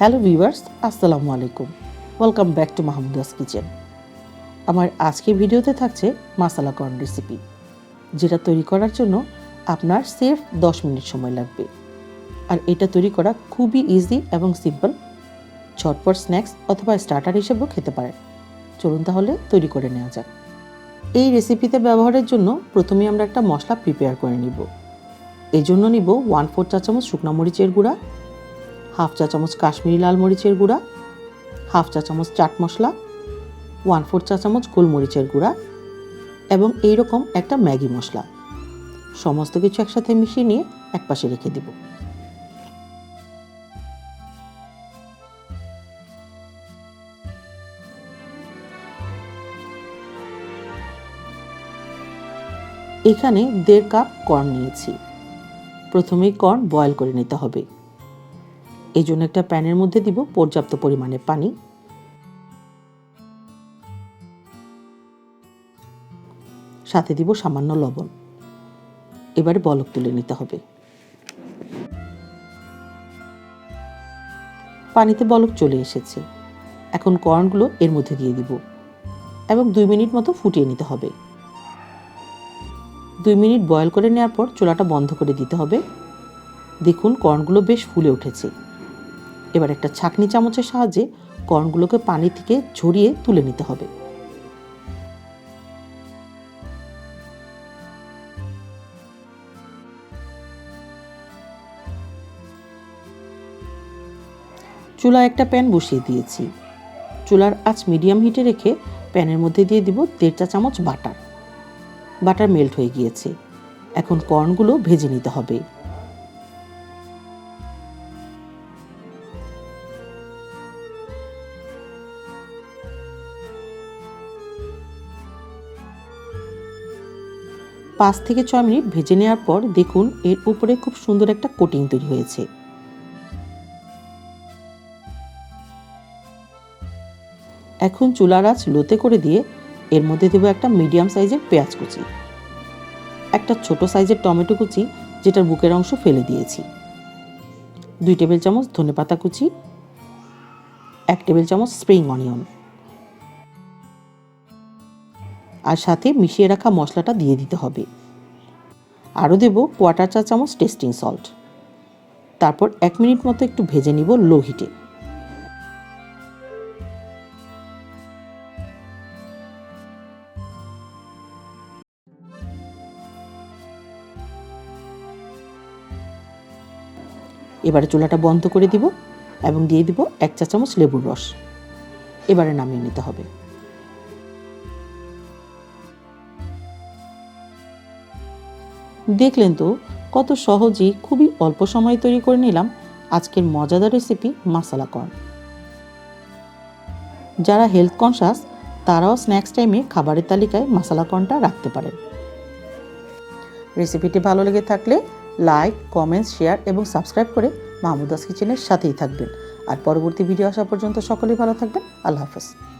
Hello viewers, আসসালামু আলাইকুম। Welcome back to Mahmuda's kitchen আমার আজকের ভিডিওতে থাকছে মাসালা কর্ন রেসিপি যেটা তৈরি করার জন্য আপনার সেফ দশ মিনিট সময় লাগবে। আর এটা তৈরি করা খুবই ইজি এবং সিম্পল ঝটপট স্ন্যাক্স অথবা স্টার্টার হিসেবেও খেতে পারেন। চলুন তাহলে তৈরি করে নেওয়া যাক। এই রেসিপিতে ব্যবহারের জন্য প্রথমে আমরা একটা মশলা প্রিপেয়ার করে নিব। এই জন্য নিব ওয়ান ফোর চা চামচ শুকনো মরিচের গুঁড়া হাফ চা চামচ কাশ্মীরি লাল মরিচের গুঁড়া, হাফ চা চামচ চাট মশলা ওয়ান ফোর চা চামচ গোলমরিচের গুঁড়া এবং এই রকম একটা ম্যাগি মশলা। সমস্ত কিছু একসাথে মিশিয়ে নিয়ে একপাশে রেখে দেব। এখানে দেড় কাপ কর্ন নিয়েছি। প্রথমেই কর্ন বয়েল করে নিতে হবে। এই জন্য একটা প্যানের মধ্যে দিব পর্যাপ্ত পরিমাণে পানি। সাথে দিব সামান্য লবণ। এবারে বলক তুলে নিতে হবে। পানিতে বলক চলে এসেছে। এখন কর্নগুলো এর মধ্যে দিয়ে দিব এবং দুই মিনিট মতো ফুটিয়ে নিতে হবে। দুই মিনিট বয়েল করে নেওয়ার পর চুলাটা বন্ধ করে দিতে হবে। দেখুন কর্নগুলো বেশ ফুলে উঠেছে। এবার একটা ছাকনি চামচের সাহায্যে কর্নগুলোকে পানি থেকে ঝরিয়ে তুলে নিতে হবে। চুলায় একটা প্যান বসিয়ে দিয়েছি। চুলার আঁচ মিডিয়াম হিটে রেখে প্যানের মধ্যে দিয়ে দিব দেড় চা চামচ বাটার। বাটার মেল্ট হয়ে গিয়েছে। এখন কর্নগুলো ভেজে নিতে হবে। পাঁচ থেকে ছয় মিনিট ভেজে নেওয়ার পর দেখুন এর উপরে খুব সুন্দর একটা কোটিং তৈরি হয়েছে। এখন চুলার আঁচ লোতে করে দিয়ে এর মধ্যে দেবো একটা মিডিয়াম সাইজের পেঁয়াজ কুচি। একটা ছোট সাইজের টমেটো কুচি, যেটার বুকের অংশ ফেলে দিয়েছি। দুই টেবিল চামচ ধনেপাতা কুচি, এক টেবিল চামচ স্প্রিং অনিয়ন। আর সাথে মিশিয়ে রাখা মশলাটা দিয়ে দিতে হবে। আরও দেব কোয়াটার চা চামচ টেস্টিং সল্ট তারপর এক মিনিট মতো একটু ভেজে নিব লো হিটে এবারে চুলাটা বন্ধ করে দিব এবং দিয়ে দিব এক চা চামচ লেবুর রস। এবারে নামিয়ে নিতে হবে। দেখলেন তো, কত সহজেই খুবই অল্প সময়ে তৈরি করে নিলাম আজকের মজাদার রেসিপি মাসালা কর্ন যারা হেলথ কনসাস তারাও স্ন্যাক্স টাইমে খাবারের তালিকায় মাসালা কর্নটা রাখতে পারেন। রেসিপিটি ভালো লেগে থাকলে লাইক কমেন্টস শেয়ার এবং সাবস্ক্রাইব করে মাহমুদাস কিচেনের সাথেই থাকবেন। আর পরবর্তী ভিডিও আসা পর্যন্ত সকলেই ভালো থাকবেন। আল্লাহ হাফেজ।